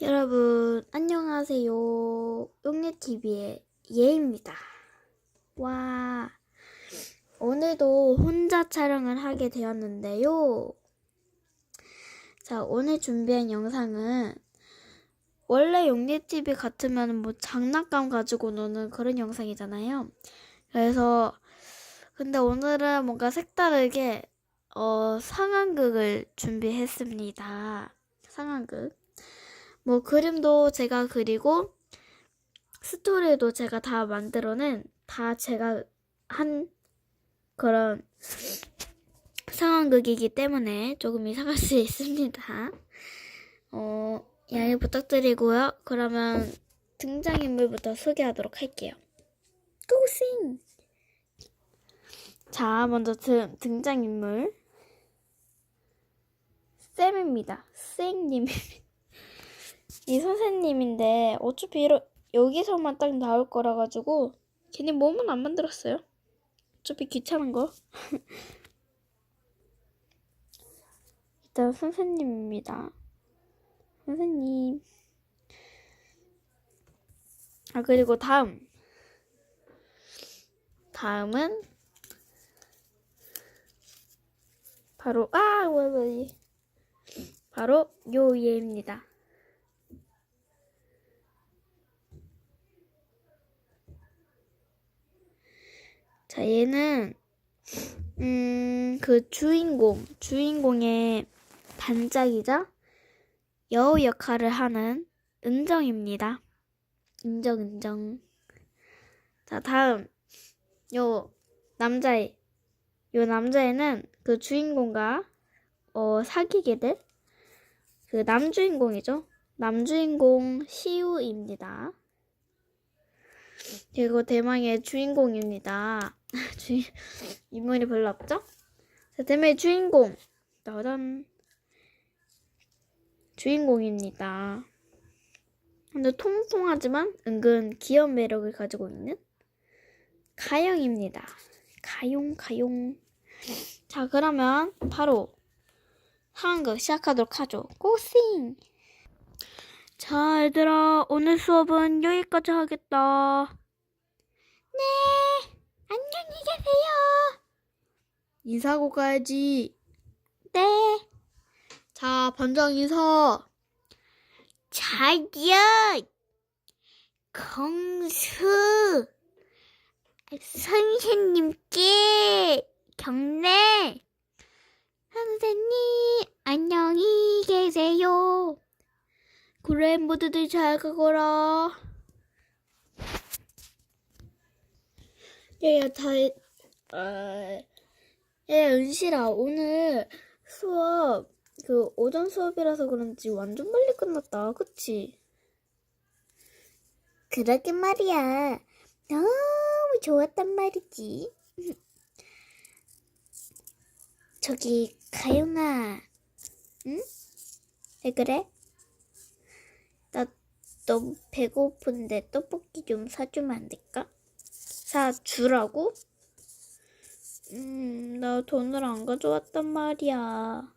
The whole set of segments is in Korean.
여러분, 안녕하세요. 용예TV의 예입니다. 와, 오늘도 혼자 촬영을 하게 되었는데요. 자, 오늘 준비한 영상은 원래 용예TV 같으면 뭐 장난감 가지고 노는 그런 영상이잖아요. 그래서, 근데 오늘은 뭔가 색다르게, 어, 상황극을 준비했습니다. 상황극. 뭐 그림도 제가 그리고 스토리도 제가 다 만들어낸 다 제가 한 그런 상황극이기 때문에 조금 이상할 수 있습니다. 어, 양해 부탁드리고요. 그러면 등장인물부터 소개하도록 할게요. 고싱! 자, 먼저 등, 등장인물. 쌤입니다. 쌤님입니다. 이 선생님인데 어차피 이러, 여기서만 딱 나올 거라 가지고 걔네 몸은 안 만들었어요. 어차피 귀찮은 거. 일단 선생님입니다. 선생님. 아 그리고 다음. 다음은 바로 아 뭐야 바로 요 얘입니다. 자, 얘는 음, 그 주인공, 주인공의 반짝이자 여우 역할을 하는 은정입니다. 은정, 은정. 자, 다음 요 남자애, 요 남자애는 그 주인공과 어, 사귀게 될 그 남주인공이죠. 남주인공 시우입니다. 그리고 대망의 주인공입니다. 주인, 인물이 별로 없죠? 자, 대망의 주인공. 따단. 주인공입니다. 근데 통통하지만 은근 귀여운 매력을 가지고 있는 가영입니다. 가용, 가용. 자, 그러면 바로 상황극 시작하도록 하죠. 고싱! 자, 얘들아, 오늘 수업은 여기까지 하겠다. 네, 안녕히 계세요. 인사하고 가야지. 네. 자, 반장 인사. 자기야, 공수, 선생님께 경례. 선생님, 안녕히 계세요. 그래, 모두들 잘 가거라. 야, 야, 다, 아, 야, 은실아, 오늘 수업, 그, 오전 수업이라서 그런지 완전 빨리 끝났다. 그치? 그러게 말이야. 너무 좋았단 말이지. 저기, 가영아. 응? 왜 그래? 나 너무 배고픈데 떡볶이 좀 사주면 안 될까? 사주라고? 음, 나 돈을 안 가져왔단 말이야.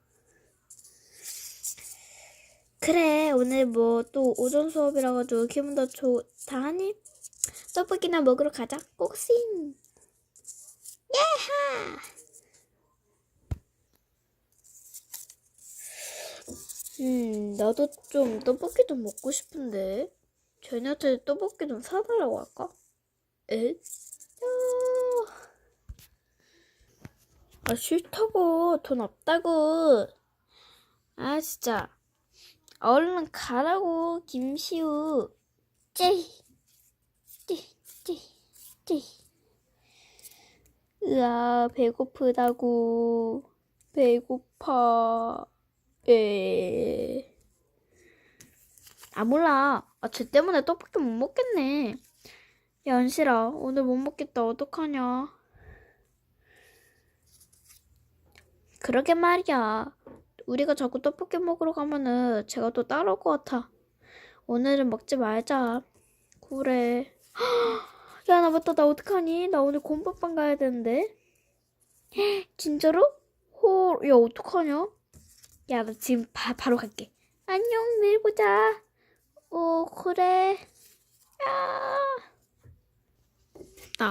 그래, 오늘 뭐 또 오전 수업이라 가지고 기분 더 좋다 하니? 떡볶이나 먹으러 가자. 꼭싱! 예하! 음, 나도 좀 떡볶이 좀 먹고 싶은데. 쟤네한테 떡볶이 좀 사달라고 할까? 아, 싫다고. 돈 없다고. 아, 진짜. 얼른 가라고, 김시우. 찌. 찌, 찌, 찌. 으아, 배고프다고. 배고파. 에. 아, 몰라. 아, 쟤 때문에 떡볶이 못 먹겠네. 야, 은실아, 오늘 못 먹겠다. 어떡하냐? 그러게 말이야. 우리가 자꾸 떡볶이 먹으러 가면은 제가 또 따라올 것 같아. 오늘은 먹지 말자. 그래. 야, 나 맞다. 나 어떡하니? 나 오늘 곰밥방 가야 되는데. 진짜로? 헐, 야, 어떡하냐? 야, 나 지금 바, 바로 갈게. 안녕, 내일 보자. 어, 그래. 야. 나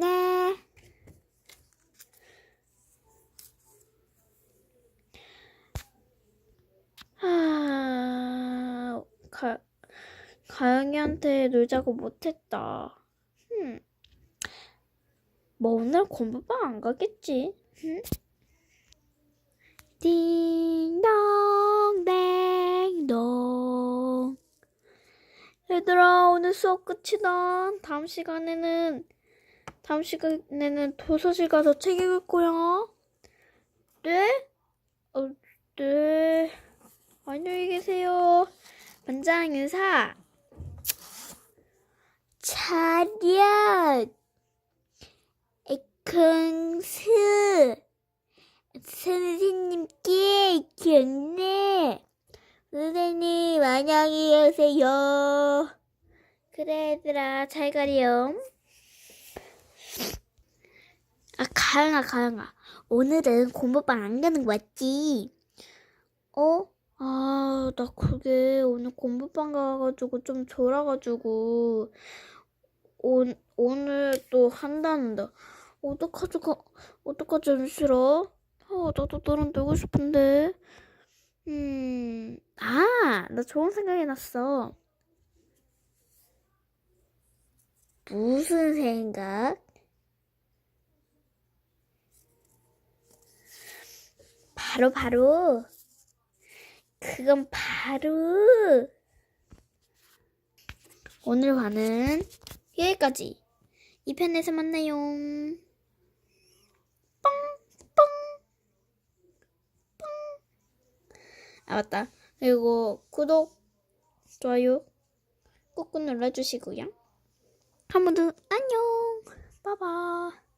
네. 하, 가, 가영이한테 놀자고 못했다. 흠. 뭐 오늘 공부방 안 가겠지? 흠? 딩동댕동. 얘들아, 오늘 수업 끝이다. 다음 시간에는, 다음 시간에는 도서실 가서 책 읽을 거야. 네? 어, 네. 안녕히 계세요. 반장 인사. 차렷. 에컹스. 선생님께 경례. 선생님, 안녕히 계세요. 그래, 얘들아, 잘 가렴. 아, 가영아, 가영아. 오늘은 공부방 안 가는 거 맞지? 어? 아, 나 그게 오늘 공부방 가가지고 좀 졸아가지고 오, 오늘 또 한다는데 어떡하지? 가, 어떡하지? 은실아? 아, 나도 너랑 놀고 싶은데. 음, 아, 나 좋은 생각이 났어. 무슨 생각? 바로 바로 그건 바로 오늘 화는 여기까지 2편에서 만나요. 아 맞다. 그리고 구독, 좋아요 꾹꾹 눌러주시고요. 한 번 더 안녕. 빠바.